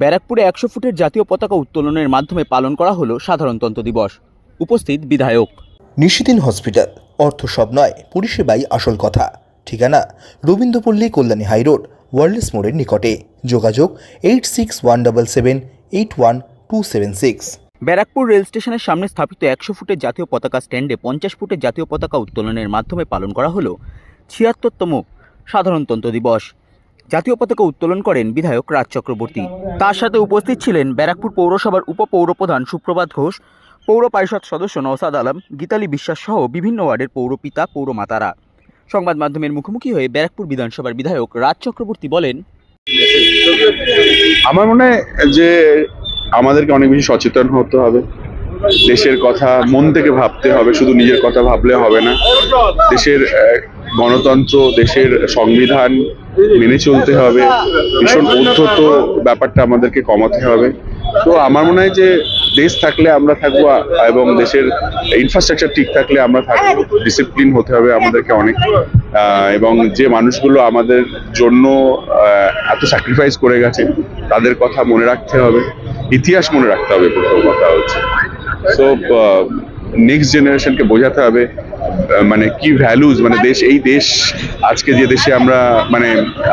ব্যারাকপুরে একশো ফুটের জাতীয় পতাকা উত্তোলনের মাধ্যমে পালন করা হলো সাধারণতন্ত্র দিবস। উপস্থিত বিধায়ক। নিশিদিন হসপিটাল অর্থ সব নয় পরিষেবাই আসল কথা। ঠিকানা রবীন্দ্রপল্লী কল্যাণী হাইরোড ওয়ার্ল্ডস মোড়ের নিকটে। যোগাযোগ eight six one double seven eight one two seven six. Barrackpore rail স্টেশনের সামনে স্থাপিত একশো ফুটের জাতীয় পতাকা স্ট্যান্ডে পঞ্চাশ ফুটের জাতীয় পতাকা উত্তোলনের মাধ্যমে পালন করা হলো ছিয়াত্তরতম সাধারণতন্ত্র দিবস। জাতীয় পতাকা উত্তোলন করেন বিধায়ক রাজ চক্রবর্তী। তার সাথে উপস্থিত ছিলেন ব্যারাকপুর পৌরসভার উপপৌরপ্রধান সুপ্রভাত ঘোষ, পৌর পরিষদ সদস্য নওসাদ আলম, গীতালি বিশ্বাস সহ বিভিন্ন ওয়ার্ডের পৌরপিতা, পৌরমাতারা। সংবাদ মাধ্যমের মুখোমুখি হয়ে ব্যারাকপুর বিধানসভার বিধায়ক রাজ চক্রবর্তী বলেন, আমার মনে হয় যে আমাদেরকে অনেক বেশি সচেতন হতে হবে। দেশের কথা মন থেকে ভাবতে হবে, শুধু নিজের কথা ভাবলে হবে না। দেশের গণতন্ত্র, দেশের সংবিধান মেনে চলতে হবে। ভীষণ উদ্ধত ব্যাপারটা আমাদেরকে কমাতে হবে। তো আমার মনে হয় যে দেশ থাকলে আমরা থাকব এবং দেশের ইনফ্রাস্ট্রাকচার ঠিক থাকলে আমরা থাকব। ডিসিপ্লিন হতে হবে আমাদেরকে অনেক। এবং যে মানুষগুলো আমাদের জন্য এত স্যাক্রিফাইস করে গেছে, তাদের কথা মনে রাখতে হবে। ইতিহাস মনে রাখতে হবে প্রথম কথা হচ্ছে। সো নেক্সট জেনারেশনকে বোঝাতে হবে। মানে কি ভ্যালুজ মানে দেশ, এই দেশ, আজকে যে দেশে আমরা মানে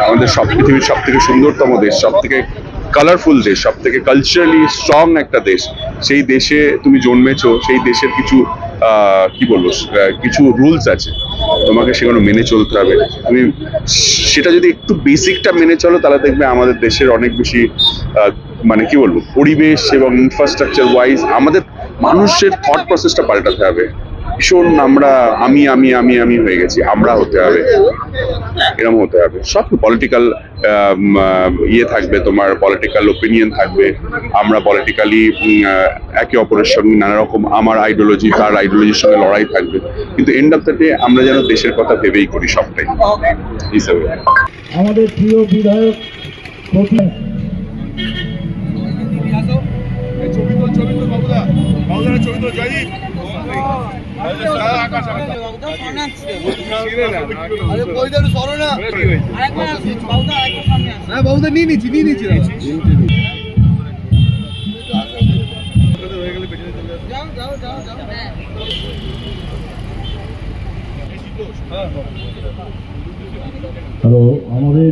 আমাদের সব পৃথিবীর সব থেকে সুন্দরতম দেশ সব থেকে কালারফুল দেশ সব থেকে কালচারালি স্ট্রং একটা দেশ, সেই দেশে তুমি জন্মেছো, সেই দেশের কিছু কি বলব কিছু রুলস আছে, তোমাকে সেগুলো মেনে চলতে হবে। তুমি সেটা যদি একটু বেসিকটা মেনে চলো, তাহলে দেখবে আমাদের দেশের অনেক বেশি মানে কি বলব, পরিবেশ এবং ইনফ্রাস্ট্রাকচার ওয়াইজ আমাদের মানুষের থট প্রসেসটা পাল্টাতে হবে। ভীষণ আমরা আমি আমি আমি আমি হয়ে গেছি। আমরা হতে হবে। এরকম হতে হবে। সব পলিটিক্যাল ইয়ে থাকবে তোমার পলিটিক্যাল ওপিনিয়ন থাকবে। আমরা পলিটিক্যালি একে অপরের সঙ্গে নানা রকম আমার আইডিওলজি তার আইডিওলজির সঙ্গে লড়াই থাকবে। কিন্তু এন্ড অফ দ্য ডে আমরা যেন দেশের কথা ভেবেই করি সবটাই। হিসাবে আমাদের প্রিয় বিধায়ক প্রথম নিয়ে নিচ্ছি নিয়ে নিচ্ছি হ্যালো আমাদের